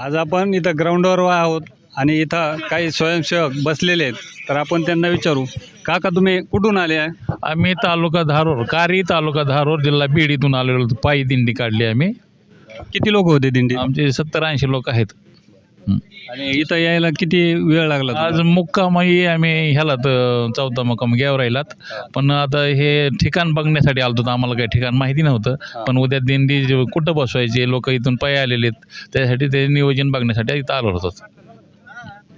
आज आपण इथं ग्राउंडवर आहोत आणि इथं काही स्वयंसेवक बसलेले आहेत. तर आपण त्यांना विचारू काका तुम्ही कुठून आले आहे? आम्ही तालुका धारोर कारी तालुका धारोर जिल्हा बीड इथून आलेलो होतो. पायी दिंडी काढली आम्ही. किती लोक होते दिंडी आमचे सत्तर ऐंशी लोक आहेत. आणि इथं यायला किती वेळ लागला आज तुम्हाला? मुक्कामही आम्ही ह्यालात अं, चौथा मुक्काम गेवराईलात पण आता हे ठिकाण बघण्यासाठी आलो होतो आम्हाला काही ठिकाण माहिती नव्हतं. पण उद्या दिंडी जे कुठं बसवायचे लोक इथून पायी आलेले आहेत त्यासाठी ते नियोजन बघण्यासाठी इथं आलो होतो.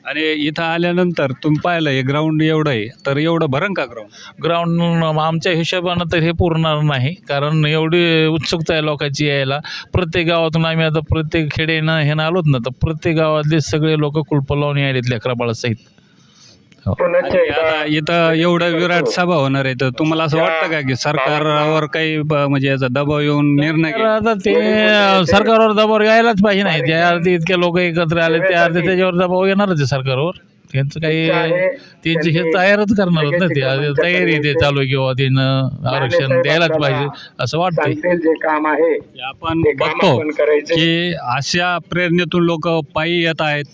आणि इथं आल्यानंतर तुम्ही पाहिलं हे ग्राउंड एवढं आहे तर एवढं भरण का ग्राउंड ग्राउंड आमच्या हिशोबानं तर हे पुरणार नाही कारण एवढी उत्सुकता आहे लोकांची यायला. प्रत्येक गावातून आम्ही आता प्रत्येक खेडेनं हे आलोत ना तर प्रत्येक गावातले सगळे लोक कुलप लावून यायलेत लेकराबाळासहित इथं एवढं विराट सभा होणार आहे तर तुम्हाला असं वाटतं का की सरकारवर काही म्हणजे याचा दबाव येऊन निर्णय? आता ते सरकारवर दबाव यायलाच पाहिजे नाही. त्या अर्धी इतके लोक एकत्र आले त्या अर्धे त्याच्यावर दबाव येणारच आहे सरकारवर. त्यांचं काही त्यांची हे तयारच करणार ना ते. आज तयारी ते चालू आहे किंवा त्यानं आरक्षण द्यायलाच पाहिजे असं वाटतंय. सांगतील जे काम आहे. हे आपण ते काम बघतो आपण करायचे. की अशा प्रेरणेतून लोक पायी येत आहेत.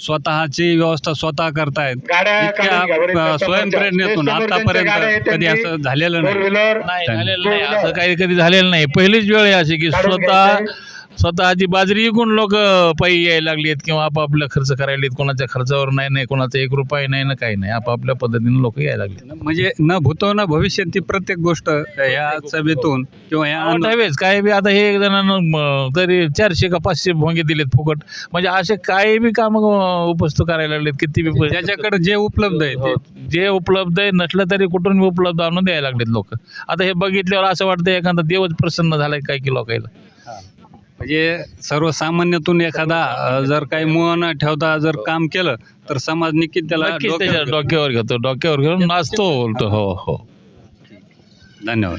स्वतःची व्यवस्था स्वतः करतायत. गाड्या इतक्या स्वयंप्रेरणेतून आतापर्यंत कधी असं झालेलं नाही. झालेलं नाही. असं काही कधी झालेलं नाही. पहिलीच वेळ आहे अशी की स्वतः. स्वतःची बाजरी विकून लोक पायी यायला लागली आहेत किंवा आपापलं खर्च करायला आहेत कोणाच्या खर्चावर नाही नाही कोणाचा एक रुपये नाही ना काही नाही. आपापल्या पद्धतीने लोक यायला लागले म्हणजे न भूतो न भविष्य ती प्रत्येक गोष्ट या सभेतून किंवा या आंदोलन- हवेच काय बी आता हे एक जणांना तरी चारशे का पाचशे भोंगे दिलेत फुकट. म्हणजे असे काही बी काम उपस्थित करायला लागलेत किती बी ज्याच्याकडे जे उपलब्ध आहे हो, जे उपलब्ध आहे नसलं तरी कुठून उपलब्ध आणून द्यायला लागलेत लोक. आता हे बघितल्यावर असं वाटतं एखादा देवच प्रसन्न झालाय काय की लोकायला. म्हणजे सर्वसामान्यातून एखादा जर काही मोह न ठेवता जर काम केलं तर समाज नक्कीच त्याला नक्कीच त्याच्या. डोक्यावर घेतो. डोक्यावर घेऊन नाचतो बोलतो हो हो. धन्यवाद.